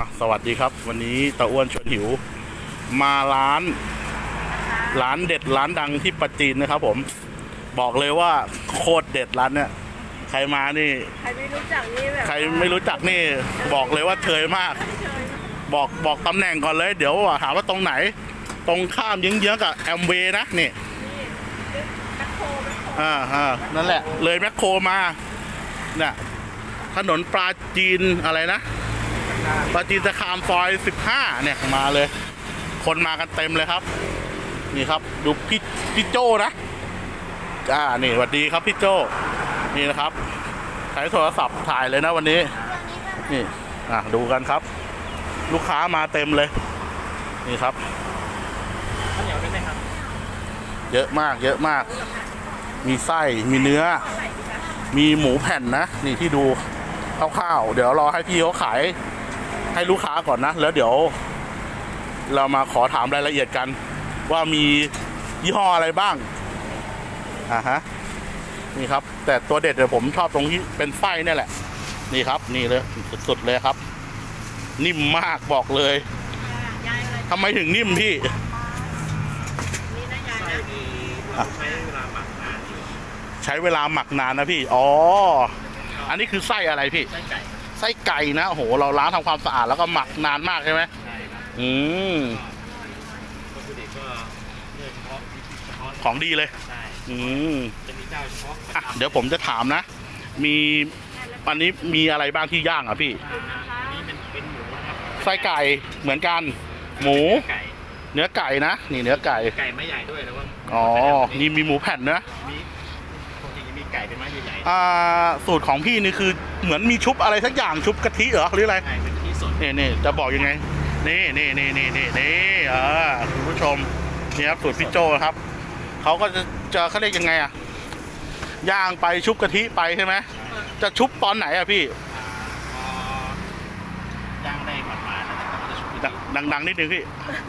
อะสวัสดีครับ วันนี้ตะอ้วนชวนหิว มาร้าน ร้านเด็ดร้านดังที่ปัจจีนนะครับ ผม บอกเลยว่าโคตรเด็ดร้านเนี่ยใครมานี่ ใครไม่รู้จักนี่แบบใครไม่รู้จักนี่ บอกเลยว่าเชยมากเชยบอกบอกตำแหน่งก่อนเลย เดี๋ยวถามว่าตรงไหน ตรงข้ามเยื้องๆกับแอมเวย์นะนี่นี่แมคโครแมคโครอ่าอ่านั่นแหละ เลยแมคโครมาเนี่ยถนนปลาจีนอะไรนะ ปลาจีนสะคามซอย 15 เนี่ยมาเลย คนมากันเต็มเลยครับ นี่ครับดูพี่พี่โจนะอ่านี่สวัสดีครับพี่โจนี่นะครับใช้โทรศัพท์ถ่ายเลยนะวันนี้ นี่อะดูกันครับ ลูกค้ามาเต็มเลย นี่ครับข้าวเหนียวได้ไหมครับ เยอะมาก เยอะมาก มีไส้มีเนื้อ มีหมูแผ่นนะ นี่ที่ดูคร่าวๆเดี๋ยวรอให้พี่เขาขาย ให้ลูกค้าก่อนนะ แล้วเดี๋ยว เรามาขอถามรายละเอียดกัน ว่ามียี่ห้ออะไรบ้างอ่าฮะนี่ครับ แต่ตัวเด็ดเดี๋ยวผมชอบตรงที่เป็นไส้เนี่ยแหละ นี่ครับ นี่เลยสุดๆเลยครับ นิ่มมากบอกเลยยายอะไรทำไมถึงนิ่มพี่นี่นะยายไส้นะดีเราใช้เวลาหมักนานอยู่ใช้เวลาหมักนานนะพี่ อ๋อ อันนี้คือไส้อะไรพี่ ไส้ไก่ ไส้ไก่นะโอ้โหเราล้างทำความสะอาดแล้วก็หมักนานมากใช่ไหมใช่ครับอืมวัตถุดิบก็เลือกเฉพาะเฉพาะของดีเลย ใช่อืมจะมีเจ้าเฉพาะอะเดี๋ยวผมจะถามนะ มีอันนี้มีอะไรบ้างที่ย่างอะพี่อันนี้เป็นเป็นหมูนะครับไส้ไก่เหมือนกัน หมู ไก่เนื้อไก่นะ นี่เนื้อไก่ไก่ไม่ใหญ่ด้วยแต่ว่าอ๋อนี่มีหมูแผ่นนะมีปกติจะมี ไก่เป็นไม้ใหญ่อ่าสูตรของพี่นี่คือเหมือนมีชุบอะไรสักอย่างชุบกะทิเหรอหรืออะไรๆไก่เป็นที่สดนี่นี่จะบอกยังไง นี่นี่นี่นี่นี่นี่เออคุณผู้ชมนี่ครับสูตรพี่โจครับเขาก็จะจะเขาเรียกยังไงอะย่างไปชุบกะทิไปใช่ไหมจะชุบตอนไหนอะพี่อ่าพอย่างได้หมาดๆนะครับเราก็จะชุบกะทิดังดังๆนิดนึงพี่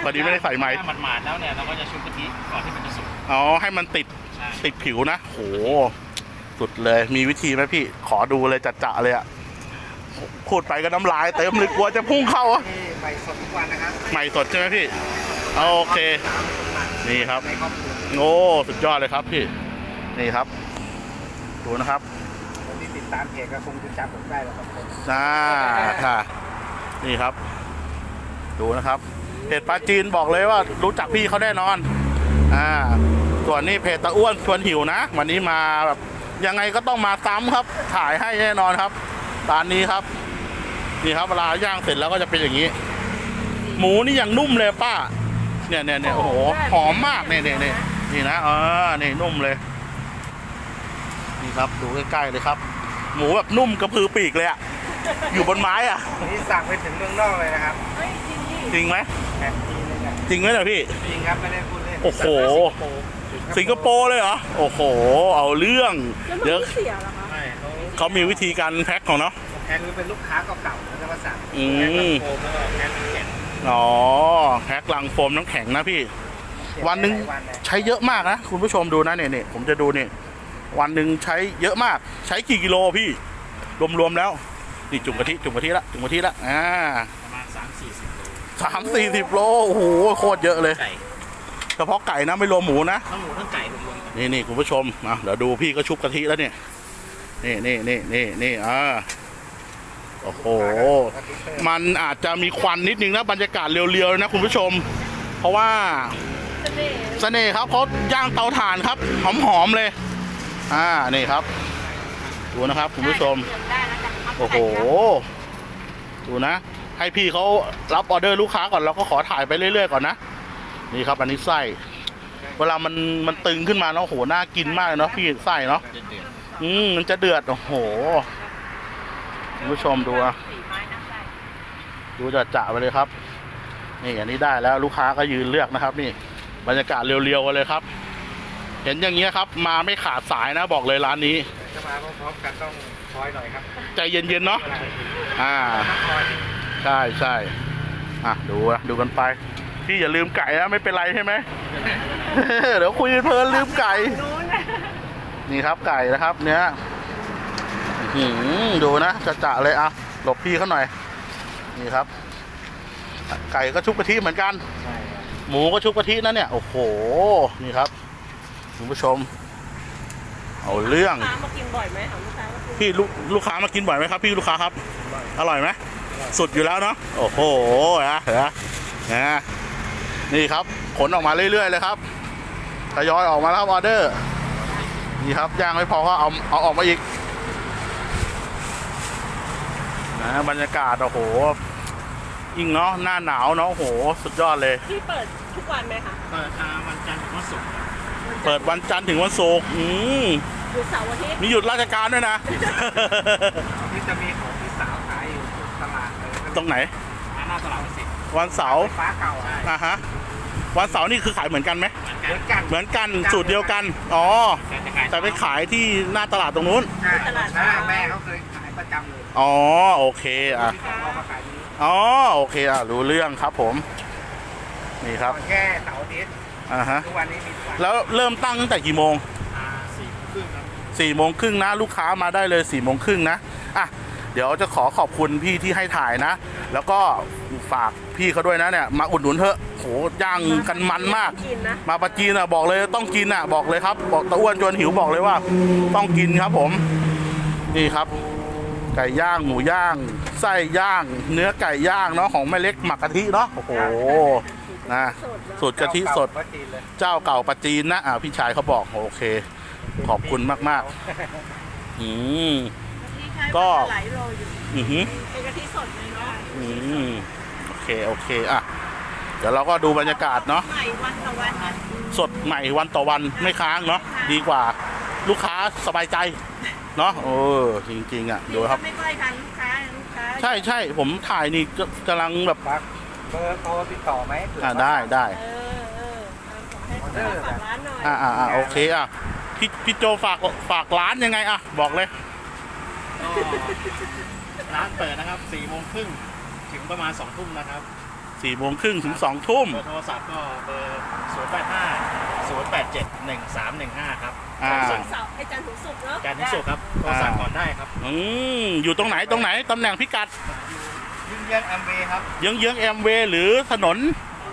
พอดีไม่ได้ใส่ไม้ถ้าหมาดๆแล้วเนี่ยเราก็จะชุบกะทิก่อนที่มันจะสุกอ๋อให้มันติดใช่ติดผิวนะโห สุดเลย มีวิธีไหมพี่ ขอดูเลยจัดจะเลยอะพูดไปก็น้ำลายเต็มเลยกลัวจะพุ่งเข้าอะที่ใบสดทุกวันนะครับใหม่สดใช่ไหมพี่ โอเค นี่ครับ ในครอบครัวโอ้สุดยอดเลยครับพี่ นี่ครับ ดูนะครับคนที่ติดตามเพจก็คงจะจำผมได้แล้วครับผมอ่าค่ะ นี่ครับ ดูนะครับเพจปลาจีนบอกเลยว่ารู้จักพี่เขาแน่นอน อ่า ส่วนนี้เพจตะอ้วนชวนหิวนะ วันนี้มาแบบ ยังไงก็ต้องมาซ้ำครับ ถ่ายให้แน่นอนครับร้านนี้ครับนี่ครับเวลาย่างเสร็จแล้วก็จะเป็นอย่างนี้ หมูนี่ยังนุ่มเลยป้า เนี่ยเนี่ยเนี่ยโอ้โหหอมมากเนี่ยเนี่ยเนี่ยนี่นะเออนี่นุ่มเลย นี่ครับดูใกล้ๆเลยครับ หมูแบบนุ่มกระพือปีกเลยอะอยู่บนไม้อะนี่สั่งไปถึงเมืองนอกเลยนะครับเฮ้ยจริงดิจริงไหมแอบจีนเลยเนี่ยจริงไหมเนี่ยพี่จริงครับไม่ได้พูดเล่นโอ้โห สิงคโปร์เลยเหรอ โอ้โห เอาเรื่องแล้วมันเดี๋ยวไม่เสียเหรอคะไม่เขาเขามีวิธีการแพ็คของเนาะแทนคือเป็นลูกค้าเก่าๆแล้วก็มาสั่งอืมแทนแบบโฟมแล้วก็แทนแข็งอ๋อแพ็คลังโฟมน้ำแข็งนะพี่ วันหนึ่งหลายวันเลยใช้เยอะมากนะ คุณผู้ชมดูนะเนี่ยเนี่ยผมจะดูเนี่ยวันหนึ่งใช้เยอะมาก ใช้กี่กิโลพี่ รวมๆแล้ว นี่จุ่มกะทิจุ่มกะทิละจุ่มกะทิละอ่าประมาณสามสี่สิบโลสามสี่สิบโลโอ้โหโคตรเยอะเลย ไก่เฉพาะไก่นะไม่รวมหมูนะทั้งหมูทั้งไก่รวมๆกันนี่นี่คุณผู้ชมอะเดี๋ยวดูพี่ก็ชุบกะทิแล้วเนี่ยนี่นี่นี่นี่นี่อ่าโอ้โห มันอาจจะมีควันนิดนึงนะบรรยากาศเรียวๆนะคุณผู้ชม เพราะว่าเสน่ห์เสน่ห์ครับเขาย่างเตาถ่านครับ หอมๆเลย อ่านี่ครับ ดูนะครับคุณผู้ชมได้นะจ๊ะเาโอ้โห ดูนะ ให้พี่เขารับออเดอร์ลูกค้าก่อนเราก็ขอถ่ายไปเรื่อยๆก่อนนะ นี่ครับอันนี้ไส้ เวลามันมันตึงขึ้นมาแล้วโอ้โหน่ากินมากเลยเนาะพี่ไส้เนาะเดือดอืมมันจะเดือดโอ้โหคุณผู้ชมดูอะสี่ไม้นะใส่ดูจะจะไปเลยครับ นี่อันนี้ได้แล้วลูกค้าก็ยืนเลือกนะครับ นี่ บรรยากาศเรียวๆกันเลยครับ เห็นอย่างเงี้ยครับ มาไม่ขาดสายนะบอกเลยร้านนี้ๆจะมาพร้อมๆกันต้องคอยหน่อยครับใจเย็นๆเนาะเวลาไปถึงอ่าต้องคอยใช่ใช่อะดูนะดูกันไป พี่อย่าลืมไก่นะไม่เป็นไรใช่ไหม เดี๋ยวคุยเพลินลืมไก่นู้นนะนี่ครับไก่นะครับ เนื้ออื้อหือดูนะจะจะเลยอะหลบพี่เขาหน่อย นี่ครับ ไก่ก็ชุบกะทิเหมือนกันใช่ครับหมูก็ชุบกะทินะเนี่ย โอ้โห นี่ครับคุณผู้ชม เอาเรื่องลูกค้ามากินบ่อยไหมเอาลูกค้ามากินพี่ลูกลูกค้ามากินบ่อยไหมครับ พี่ลูกค้าครับ อร่อยไหมสุดอยู่แล้วเนาะ โอ้โหนะเห็นไหมนะ นี่ครับขนออกมาเรื่อยๆเลยครับทยอยออกมาแล้วครับออเดอร์ นี่ครับย่างไม่พอก็เอาเอาออกมาอีกนะบรรยากาศโอ้โหยิ่งเนาะหน้าหนาวเนาะโอ้โห สุดยอดเลย พี่เปิดทุกวันไหมคะเปิดอ่าวันจันทร์ถึงวันศุกร์ครับเปิดวันจันทร์ถึงวันศุกร์อืมหยุดเสาร์อาทิตย์มีหยุดราชการด้วยนะ ที่จะมีของพี่สาวขายอยู่ตลาดเลยตรงไหนหน้าตลาดสิวันเสาร์ฟ้าเก่าใช่อะฮะ วันเสาร์นี่คือขายเหมือนกันไหมเหมือนกันเหมือนกันสูตรเดียวกัน อ๋อ แต่จะขายแต่ไปขายที่หน้าตลาดตรงนู้นใช่ใช่แม่เขาเคยขายประจำเลยอ๋อโอเคอะที่เขาเอามาขายนี้อ๋อโอเคอะรู้เรื่องครับผม นี่ครับแค่เสาร์อาทิตย์อ่าฮะทุกวันนี้มีทุกวันแล้วเริ่มตั้งตั้งแต่กี่โมงอ่าสี่ครึ่งครับสี่โมงครึ่งนะลูกค้ามาได้เลยสี่โมงครึ่งนะอะเดี๋ยวจะขอขอบคุณพี่ที่ให้ถ่ายนะ แล้วก็ฝาก พี่เขาด้วยนะเนี่ยมาอุดหนุนเถอะโหย่างกันมันมากกินนะมาปาจีนอะบอกเลยต้องกินอะบอกเลยครับ บอกตะอ้วนจวนหิวบอกเลยว่า ต้องกินครับผมนี่ครับ ไก่ย่างหมูย่างไส้ย่าง เนื้อไก่ย่างเนาะของแม่เล็กหมักกะทิเนาะโอ้โหนะสดเนอะสูตรกะทิสดเจ้าเก่าก็จีนเลยเจ้าเก่าปาจีนนะอ่าพี่ชายเขาบอกโอเค ขอบคุณมากๆอืมที่ใช้ก็วันละหลายโลอยู่อือหือเป็นกะทิสดเลยเนาะอืม โอเคโอเคอะเดี๋ยวเราก็ดูบรรยากาศเนาะใหม่วันต่อวันนะสดใหม่วันต่อวันไม่ค้างเนาะดีกว่า ลูกค้าสบายใจเนาะเออจริงๆอะดูครับไม่ค่อยทันลูกค้าลูกค้าใช่ใช่ผมถ่ายนี่ก็กำลังแบบปักเบอร์โทรติดต่อไหมเผื่อ่าว่าได้ได้เออเออเอาขอให้ฝากร้านหน่อยอ่าอ่าอ่าโอเคอะพี่พี่โจฝากฝากร้านยังไงอะบอกเลยก็ร้านเปิดนะครับ4โมงครึ่ง ถึงประมาณ2ทุ่มนะครับสี่โมงครึ่งถึงสองทุ่ม เบอร์โทรศัพท์ก็เบอร์085 087 1315 ครับอ่าศุกร์เสาร์ไอ้จันทร์ถึงศุกร์เนาะการที่สุดครับโทรสั่งก่อนได้ครับอืมอยู่ตรงไหนตรงไหนตำแหน่งพิกัดยิ่งเยื้องแอมเวย์ครับเยื้องเยื้องแอมเวย์หรือถนน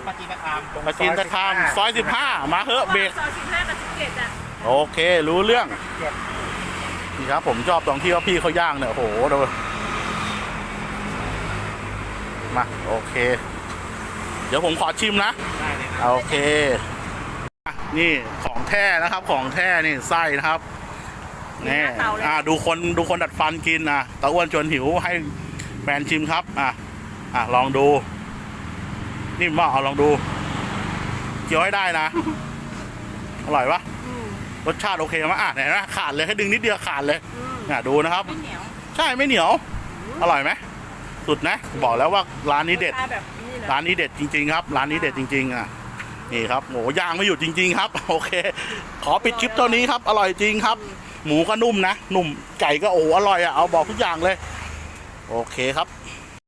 ปาจีนคามตรงประจินตคามซอยสิบห้ามาเถอะเบรก ซอยสิบห้ากับสิบเจ็ดอะโอเค รู้เรื่องเจ็ดนี่ครับผมชอบตรงที่ว่าพี่เขาย่างเนี่ยโอ้โหดู มาโอเค เดี๋ยวผมขอชิมนะได้เลยครับโอเคอะนี่ของแท้นะครับของแท้นี่ไส้นะครับนี่อ่าดูคนดูคนดัดฟันกินอะตะอ้วนชวนหิวให้แฟนชิมครับ อะอะลองดู นี่ว่าเอาลองดูเคี้ยวให้ได้นะ อร่อยปะอืมรสชาติโอเคไหมอะไหนนะขาดเลยให้ดึงนิดเดียวขาดเลยอืมอะดูนะครับไม่เหนียวใช่ไม่เหนียว อร่อยไหม สุดนะ บอกแล้วว่าร้านนี้เด็ดรสชาติแบบนี้นะร้านนี้เด็ดจริง ๆ ครับ ร้านนี้เด็ดจริง ๆ อะ นี่ครับโหย่างไม่หยุดจริง ๆ ครับ โอเค ขอปิดคลิปเท่านี้ครับ อร่อยจริงครับ หมูก็นุ่มนะ นุ่ม ไก่ก็โอ้โหอร่อยอะ เอาบอกทุกอย่างเลย โอเคครับ